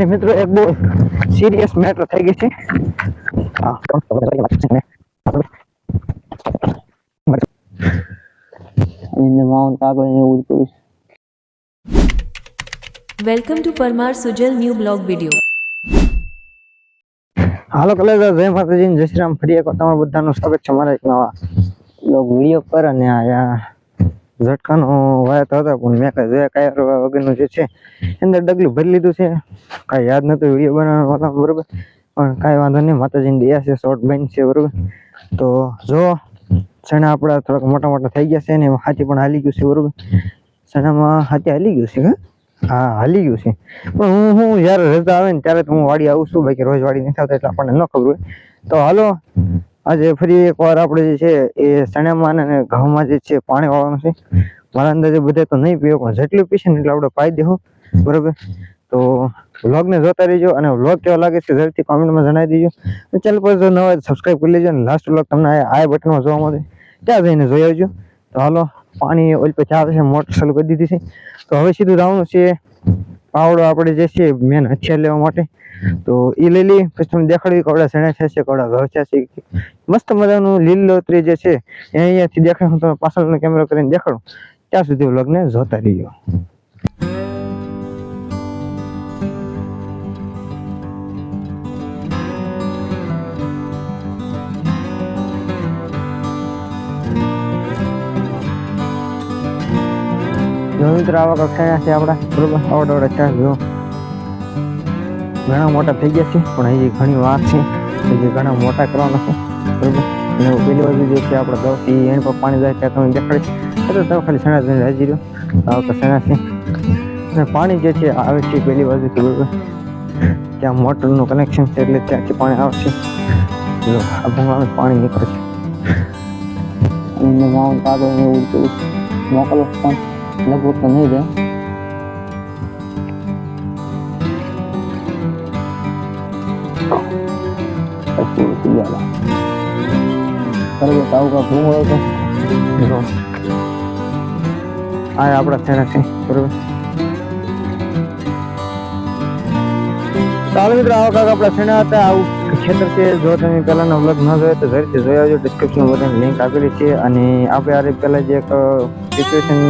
એ મિત્રો એક બહુ સિરિયસ મેટર થઈ ગઈ છે. વેલકમ ટુ માઉન્ટ સુજલ એવું બ્લોગ વિડિયો હાલો કલેજા જય માતાજી જય શ્રી રામ. ફરી એક તમારું બધાનું સ્વાગત છે. મારા એક નવા બ્લોગ વિડિયો પર અને આ ઝટકાનો વાયતો હતો, પણ મેં કઈ જોયા કાયર વગરનું જે છે અંદર ડગલું ભરી લીધું છે. કાંઈ યાદ નહોતું વીડિયો બનાવવાનું બરાબર? પણ કાંઈ વાંધો નહીં, માતાજીની દયા છે શોર્ટ બેન છે, બરોબર? તો જો ચણા આપણા થોડાક મોટા મોટા થઈ ગયા છે ને એમાં હાથી પણ હાલી ગયું છે, બરોબર? ચણામાં હાથી હાલી ગયું છે, હા? હાલી ગયું છે. પણ હું હું જ્યારે રજા આવે ને ત્યારે તો હું વાડી આવું છું, બાકી રોજ વાડી નથી આવતા, એટલે આપણને ન ખબર હોય. તો હાલો આજે ફરી એકવાર આપણે જે છે એ ચણામાં અને ઘઉંમાં જે છે પાણી વાળવાનું છે. મારા અંદાજે બધે તો નહીં પીવો પણ જેટલું પીશે ને એટલે આપણે પાઈ દેવું. બરોબર? તો વ્લોગને જોતા રહેજો અને વ્લોગ કેવો લાગે છે ઝડપથી કોમેન્ટમાં જણાવી દેજો. ચેનલ પર જો નવા સબસ્ક્રાઈબ કરી લેજો અને લાસ્ટ વ્લોગ તમને આ આ બટનમાં જોવા મળે. ત્યાં જઈને જોઈ આવજો. તો હાલો પાણી ઓલ પછી આવે છે મોટર ચાલુ કરી દીધી છે. તો હવે સીધું જવાનું છે. પાવડો આપણે જે છે મેન હથિયાર લેવા માટે તો એ લઈ લઈ પછી તમને દેખાડવી કવડા શેણા થશે છે કવડા ઘર છે. મસ્ત મજાનું લીલોતરી જે છે એ અહીંયાથી દેખાય હું તમને પાછળનો કેમેરો કરીને દેખાડું. ત્યાં સુધી વ્લોગને જોતા રહીજો. જો મિત્ર આવા કક્ષાના છે આપણા બરોબર આવડે આવડે ચાર જો ઘણા મોટા થઈ ગયા છે, પણ હજી ઘણી વાર છે. હજી ઘણા મોટા કરવાના છે, બરોબર? અને પેલી બાજુ જે છે આપણે દવ, એ એની પર પાણી જાય ત્યાં તમે દેખાડી. એટલે તમે ખાલી સણા જઈને રાજી રહ્યો. આવા સણા છે. અને પાણી જે છે, આવે છે પેલી બાજુથી, બરોબર? ત્યાં મોટરનું કનેક્શન છે એટલે ત્યાંથી પાણી આવે છે. આ ભૂંગળામાં પાણી નીકળે છે. માઉન્ટ કાગળ એવું જ કરીશ મોકલો પણ લગભગ તો નહીં જાય પછી સિયાલા બરાબર તાવ કા ભૂંગળો તો જો આ આપણા થેના છે બરોબર ચાલો મિત્રો આવા કાંક થેના હતા આવું ખેતર છે, જો તમે પહેલાંનો વ્લોગ ન જોયો તો જરૂરથી જોઈ આવજો. ડિસ્ક્રિપ્શન બધાને લિંક આપેલી છે અને આપણે આ પહેલાં જે એક સિચ્યુએશન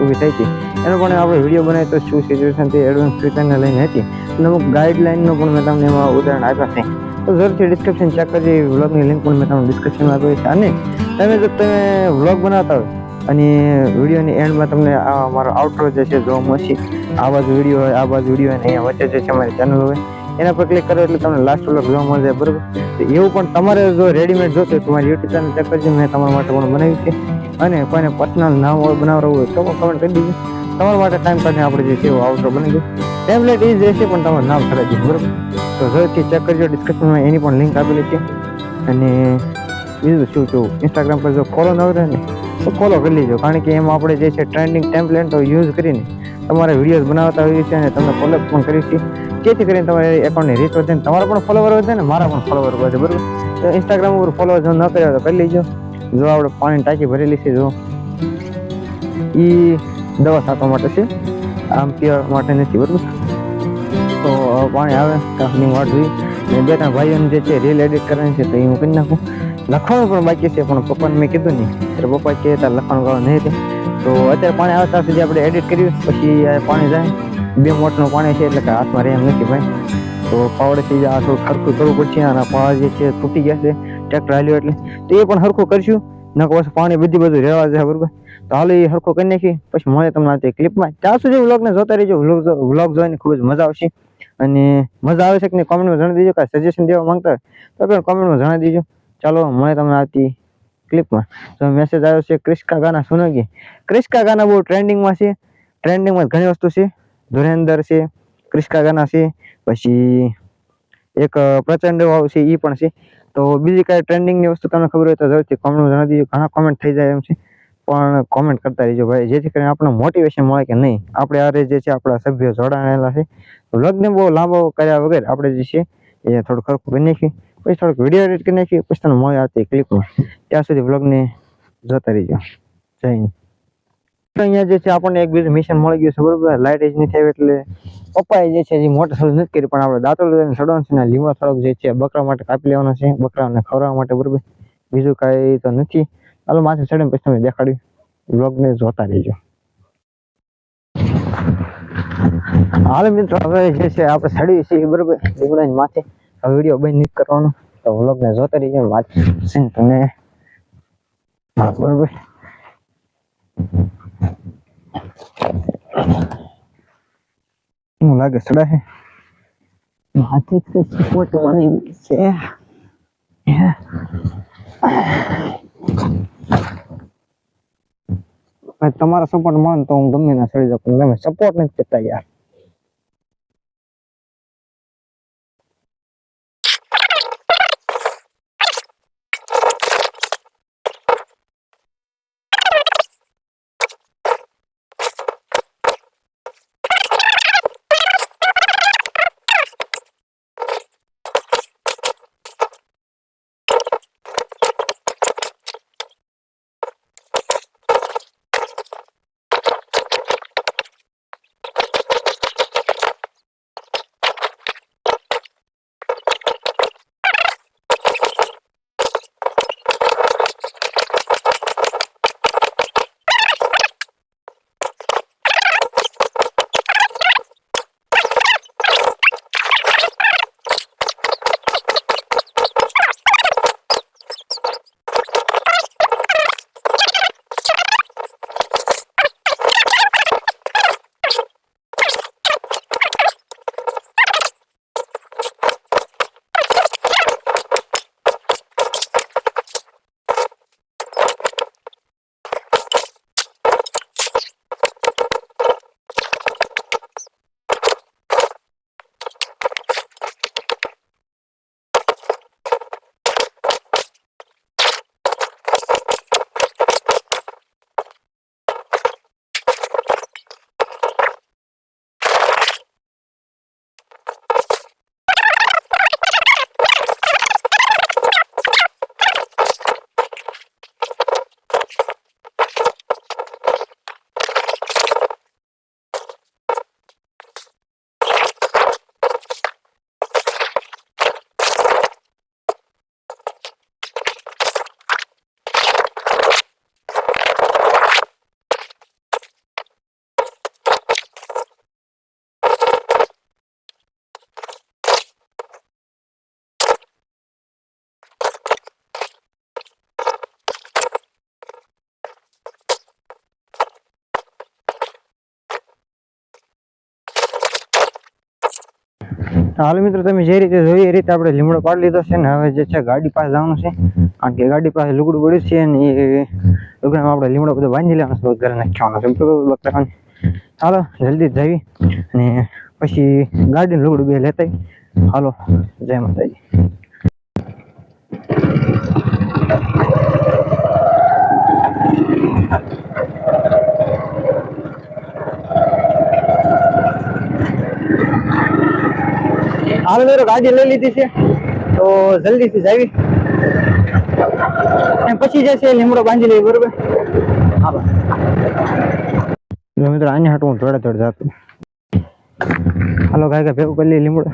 ઊભી થઈ હતી, એનો પણ આપણે વીડિયો બનાવી તો શું સિચ્યુએશન તે એડવાન્સ ફ્યુચરને લઈને હતી. અને અમુક ગાઈડલાઇનનું પણ મેં તમને એમાં ઉદાહરણ આપ્યા છે. તો જરૂરથી ડિસ્ક્રિપ્શન ચેક કરજો વ્લોગની લિંક પણ મેં તમને ડિસ્ક્રિપ્શનમાં આપી છે. અને તમે જો તમે વ્લોગ બનાવતા હોય અને વિડીયોની એન્ડમાં તમને આ મારો આઉટરો જે છે જોવા મળશે આ બાજુ વીડિયો હોય, આ બાજુ વીડિયો હોય અને વચ્ચે જે છે અમારી ચેનલ હોય એના પર ક્લિક કરો એટલે તમને લાસ્ટ વ્લોગ જોવા મળશે બરોબર? તો એવું પણ તમારે જો રેડીમેડ જોતું હોય તો મારી યુટ્યુબ ચેનલ ચેક કરજો, મેં તમારા માટે પણ બનાવી છે. અને કોઈને પર્સનલ નામ હોય, બનાવવું હોય તો કમેન્ટ કરી દીજો. તમારા માટે ટાઈમ કાઢીને આપણે જે છે આઉટરો બની ગયો ટેમ્પલેટ એ જ રહેશે, પણ તમારું નામ ખરાબ બરોબર? તો જરૂરથી ચેક કરજો ડિસ્ક્રિપ્શનમાં એની પણ લિંક આપેલી છે. અને બીજું શું કહું ઇન્સ્ટાગ્રામ પર જો ફોલો ન કરે ને, તો ફોલો કરી લેજો. કારણ કે એમાં આપણે જે છે ટ્રેન્ડિંગ ટેમ્પલેટ યુઝ કરીને તમારા વિડીયોઝ બનાવતા હોઈએ છીએ અને તમને ફોલો પણ કરીએ છીએ જેથી કરીને તમારે એકાઉન્ટની રીચ વધે ને તમારા પણ ફોલોવર વધે ને મારા પણ ફોલોવર વધે, બરાબર? તો ઇન્સ્ટાગ્રામ ઉપર ફોલોવર જો ન કર્યા તો કરી લેજો. જો આપણે પાણી ટાંકી ભરેલી છે, જો. એ દવા છાંટવા માટે છે. આમ પીવા માટે નથી, બરાબર? તો પાણી આવે કાંકની વાટ જોઈ. બે ત્રણ ભાઈઓને જે છે રીલ એડિટ કરવાની છે, તો એ હું કરી નાખું. લખવાનું પણ બાકી છે, પણ પપ્પાને મેં કીધું નહીં. એટલે પપ્પા કહે ત્યાં લખવાનું ગાળો નહીં તો અત્યારે પાણી આવતા સુધી આપણે એડિટ કર્યું, પછી પાણી જાય. બે મોટનું પાણી છે, એટલે કે હાથમાં રહે એમ નથી ભાઈ. તો પાવડેથી આ થોડું ખરખું કરવું પડશે અને પાવડ જે છે તૂટી ગયા છે, ટ્રેક્ટર હાલ્યું એટલે. તો એ પણ હરખું કરશું. નકર પછી પાણી બધી બધું રહેવા જાય બરોબર. તો હાલ એ સરખું કરી નાખી. પછી મળે તમને તે ક્લિપમાં ત્યાં સુધી વ્લોગને જોતા રહેજો. વ્લોગ વ્લોગ જોઈને ખૂબ જ મજા આવશે. અને મજા આવે છે કે કોમેન્ટમાં જણાવી દેજો. કાંઈ સજેશન દેવા માંગતા હોય તો પણ કોમેન્ટમાં જણાવી દેજો. ચાલો, મળે તમને આવતી ક્લિપમાં તો મેસેજ આવ્યો છે ક્રિસ્કા ગાના સુનોગી ક્રિસ્કા ગાના બહુ ટ્રેન્ડિંગમાં છે. ટ્રેન્ડિંગમાં ઘણી વસ્તુ છે. ધુરેન્દર છે ક્રિસ્કા ગાના છે, પછી એક પ્રચંડ છે એ પણ છે. તો બીજી કાંઈ ટ્રેન્ડિંગની વસ્તુ તમને ખબર હોય તો જરૂરથી કોમેન્ટ જણાવી દીજો ઘણા કોમેન્ટ થઈ જાય એમ છે. પણ કોમેન્ટ કરતા રહેજો ભાઈ. જેથી કરીને આપણને મોટિવેશન મળે કે નહીં. આપણે આરે જે છે, આપણા સભ્યો જોડાયેલા છે. લગ્ન બહુ લાંબો કર્યા વગર આપણે જે છે, એ થોડું ખરખું કરી નાખ્યું પછી થોડોક વીડિયો એડિટ કરી નાખી પછી તમને મળી આવતી ક્લિપમાં ત્યાં સુધી વ્લોગને જોતા રહીજો. જય હિન્દ. અહીંયા જે છે આપણને એક બીજું મિશન મળી ગયું છે, બરોબર? લાઇટ જ નહીં થાય એટલે પપ્પાએ જે છે એ મોટર ચાલુ નથી કરી, પણ આપણે દાંતરો લઈને સડવાનું છે ને લીમડો થોડોક જે છે, બકરા માટે કાપી લેવાનો છે, બકરાને ખવડાવવા માટે, બરોબર? બીજું કાંઈ તો નથી. હાલો, માથે ચડીને પછી તમને દેખાડ્યું. વ્લોગને જોતા રહેજો. હાલ મિત્રો, હવે જે છે, આપણે ચડીએ છીએ, બરોબર? લીમડાની માથે. વીડિયો બંધ નથી કરવાનો. તો વ્લોગને જોતા વાત છે તને હા, બરોબર. શું લાગે સડા હે? હાથે જ સપોર્ટ મળી છે. હે. તમારો સપોર્ટ મળે તો હું ગમે ના સડી જાઉં તમે સપોર્ટ નથી કરતા યાર. હાલ મિત્રો તમે જે રીતે જોઈએ એ રીતે આપણે લીમડો પાડી લીધો છે ને હવે જે છે ગાડી પાસે જવાનું છે. કારણ કે ગાડી પાસે લુગડું પડ્યું છે ને એ લુગડામાં આપણે લીમડો બધો બાંધી લેવાનો છે ઘરે નાખવાનો છે. બકરાને. હાલો જલ્દી જ જઈએ અને પછી ગાડીનું લુગડું બે લેતા હાલો જય માતાજી. હાલ મેરો ગાડી લઈ લીધી છે. તો જલ્દીથી જાવી અને પછી જશે લીમડો બાંધી લઈ બરોબર? હા મિત્રો, આને હાટું થોડે થોડે જાતું. હાલો, ગાય ભેગું કરી લીમડો.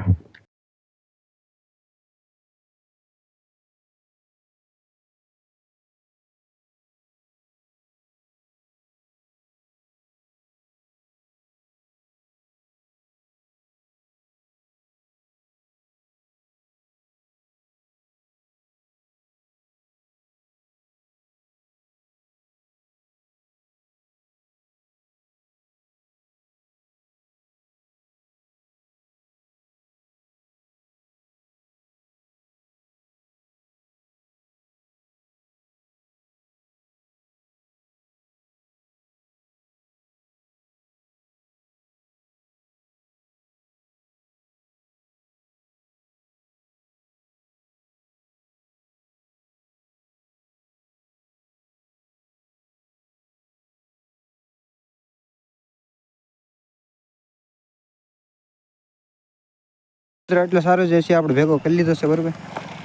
એટલો સારો જે છે, આપણે ભેગો કરી લીધો છે, બરોબર?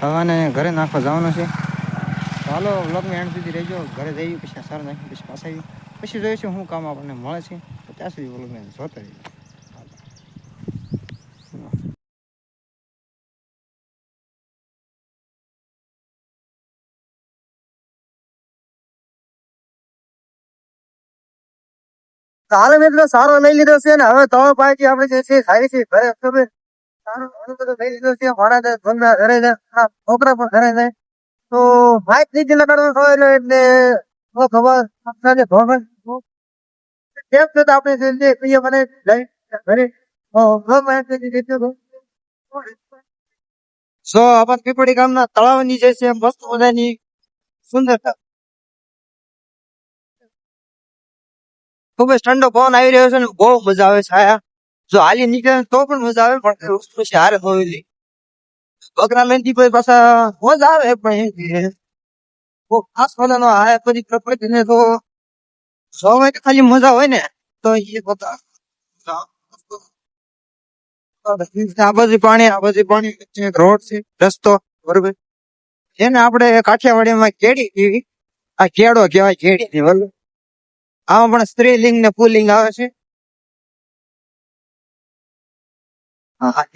હવાને ઘરે નાખવા જવાનો છે. હાલો, વ્લોગની એન્ડ સુધી રહેજો. ઘરે જઈએ પછી સારું નાખી પછી પાછા આવી પછી જોઈશું શું કામ આપણને મળે છે. તો ત્યાં સુધી વ્લોગને જોતા રહીએ હાલ મિત્રો, સારો લઈ લીધો છે ને હવે તો પાછી આપણે જે છે સારી છે, ઘરે, ખબર? ને ને છોકરા પણ ઘરે ને છે તે આપણ પીપળી ગામના તળાવની જે છે, મસ્ત મજાની સુંદરતા ખૂબ જ ઠંડો પવન આવી રહ્યો છે ને બહુ મજા આવે છે, આયા. જો હાલી નીકળે તો પણ મજા આવે, પણ વસ્તુ છે હારે હોવી બકરા લઈને દી પાછા મજા આવે પણ ખાસ મજાનો આ પછી પ્રકૃતિ ને તો કે ખાલી મજા હોય ને, તો એ બધા આ બધી પાણી, આ બધી પાણી રોડ છે, રસ્તો, બરોબર. એને આપણે કાઠિયાવાડીમાં કેડી કેવી? આ કેડો કહેવાય કેડી ની બરોબર. આમાં પણ સ્ત્રીલિંગ ને પુલિંગ આવે છે.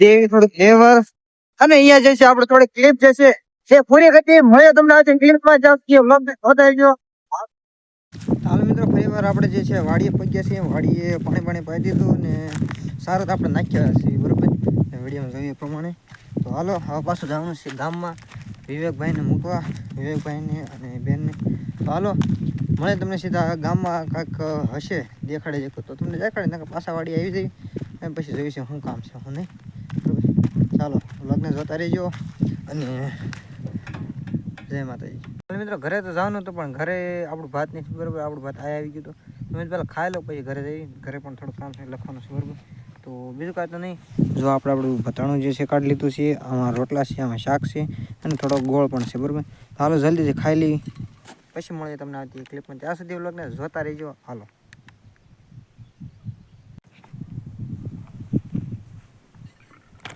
દેવી થોડુંક ફ્લેવર અને અહીંયા જે છે, આપણે થોડી ક્લિપ જે છે, એ પૂરી હતી. મળે તમને આજે ક્લિપમાં જાવ કે વ્લોગ બતાવી ગયો હાલ મિત્રો ફરી વાર આપણે જે છે, વાડીએ પગ્યા છીએ. વાડીએ પાણી પાણી પાઈ દીધું ને સારું આપણે નાખ્યા છીએ, બરોબર? વિડીયોમાં જોઈએ પ્રમાણે. તો હાલો, હવે પાછું જવાનું છે ગામમાં. વિવેકભાઈને મૂકવા, વિવેકભાઈને અને બેનને. તો હાલો મળે તમને સીધા ગામમાં કાંઈક હશે, દેખાડે જકો તો તમને દેખાડે પાછા વાડી આવી જઈ, અને પછી જોઈશું શું કામ છે શું નહીં. ચાલો, લગ્ન જોતા રહેજો, અને જય માતાજી. મિત્રો, ઘરે તો જવાનું હતું, પણ ઘરે આપણું ભાત નથી બરાબર? આપણું ભાત આ આવી ગયું હતું. તમે પહેલાં ખાઈ લો પછી ઘરે જઈ, ઘરે પણ થોડું કામ છે લખવાનું છે, બરોબર? તો બીજું કાંઈ તો નહીં. જો આપણે આપણું ભતાણું જે છે, કાઢી લીધું છે, આમાં રોટલા છે, આમાં શાક છે, અને થોડો ગોળ પણ છે, બરાબર? હાલો, જલ્દીથી ખાઈ લઈ પછી મળીએ તમને આવતી ક્લિપમાં ત્યાં સુધી વ્લોગને જોતા રહેજો. હાલો.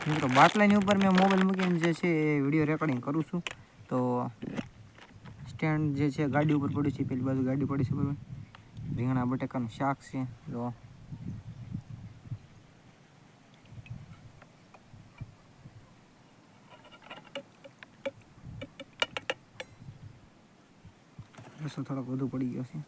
મિત્રો, બાટલાની ઉપર મેં મોબાઈલ મૂકીને જે છે એ વીડિયો રેકોર્ડિંગ કરું છું. તો સ્ટેન્ડ જે છે ગાડી ઉપર પડ્યું છે, પેલી બાજુ ગાડી પડી છે, બરાબર? રીંગણા બટેકાનું શાક છે, જો. રસો થોડોક વધુ પડી ગયો છે.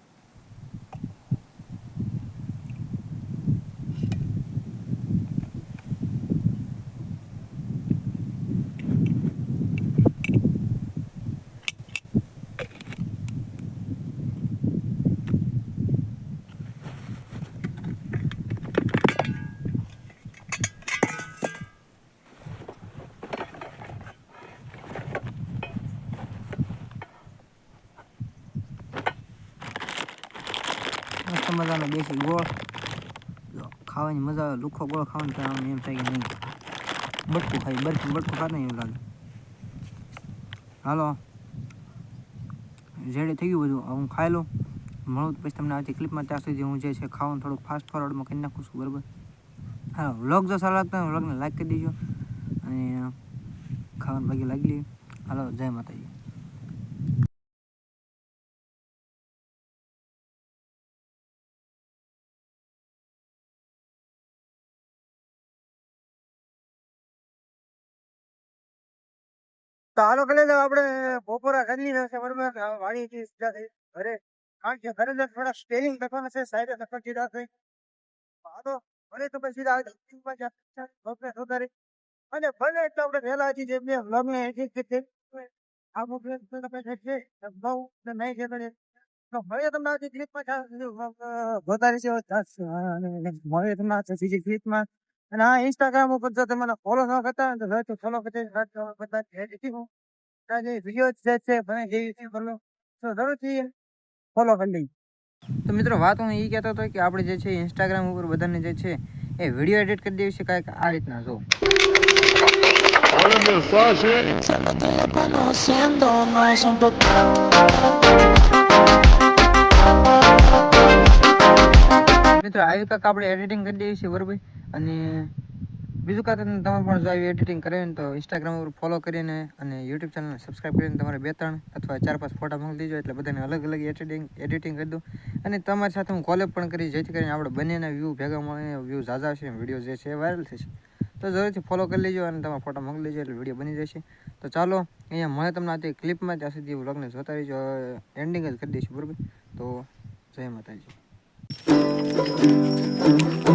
મજાનો દેશી ગોળ. ખાવાની મજા આવે, લુખો ગોળ ખાવાનું તો આમ એમ થાય કે નહીં. બટકું ખાઈ, બરફી લાગે. હાલો. જેડે થઈ ગયું બધું. હું ખાઈ લઉં. મળું પછી તમને આજે ક્લિપમાં ત્યાં સુધી હું જે છે ખાવાનું થોડુંક ફાસ્ટ ફોરવર્ડમાં કરી નાખું છું, બરાબર? હા વ્લોગ જો સારો લાગતો હોય વ્લોગને લાઈક કરી દેજો. અને ખાવાનું બાકી લાગી લે હાલો, જય માતાજી. તો હાલો કરી દો આપણે બપોરા કરી લીધા છે બરોબર? હવે થી સીધા થઈ, ઘરે. કારણ કે ઘરે તો થોડા સ્ટેરિંગ લખવાના છે સાઈડે લખવા કીધા છે હાલો ભલે તો પછી સીધા ક્લિપમાં જા ઓકે અને ભલે તો આપણે વહેલા હતી જે મેં વ્લોગને એડિટ કરી આ મોકલે તો તમે છે બહુ ને નહીં છે. તો હવે તમને આજે ક્લિપમાં વધારે છે હવે તમને બીજી ક્લિપમાં અને આ ઇન્સ્ટાગ્રામ ઉપર જો તમે મને ફોલો ન કરતા હોય તો તો ફોલો કરી બધા એડિટિંગ હું જે વીડિયો જે છે મને જે રીતે કરો તો જરૂરથી ફોલો કરી લઈ તો મિત્રો, વાત હું એ કહેતો હતો કે આપણે જે છે ઇન્સ્ટાગ્રામ ઉપર બધાને જે છે એ વીડિયો એડિટ કરી દેવી છે, કાંઈક આ રીતના, જો. મિત્રો આવી કાક આપણે એડિટિંગ કરી દઈએ છીએ, બરોબર? અને બીજું કાંક તમે પણ જો આવી એડિટિંગ કરાવી તો ઇન્સ્ટાગ્રામ ઉપર ફોલો કરીને અને યુટ્યુબ ચેનલને સબસ્ક્રાઈબ કરીને તમારે બે ત્રણ અથવા ચાર પાંચ ફોટા મોકલી દેજો, એટલે બધાને અલગ અલગ એડિટિંગ એડિટિંગ કરી દઉં. અને તમારી સાથે હું કોલેબ પણ કરી જેથી કરીને આપણે બંનેના વ્યૂ ભેગા મળીને વ્યૂ ઝાઝા હશે વીડિયો જે છે વાયરલ થશે. તો જરૂરથી ફોલો કરી લેજો અને તમારા ફોટા મોકલી દેજો, એટલે વીડિયો બની જશે. તો ચાલો, અહીંયા મળે તમને આ તે ક્લિપમાં ત્યાં સુધી વ્લોગને જોતા રહીજો. એન્ડિંગ જ કરી દઈશું, બરાબર? તો જય માતાજી. うん。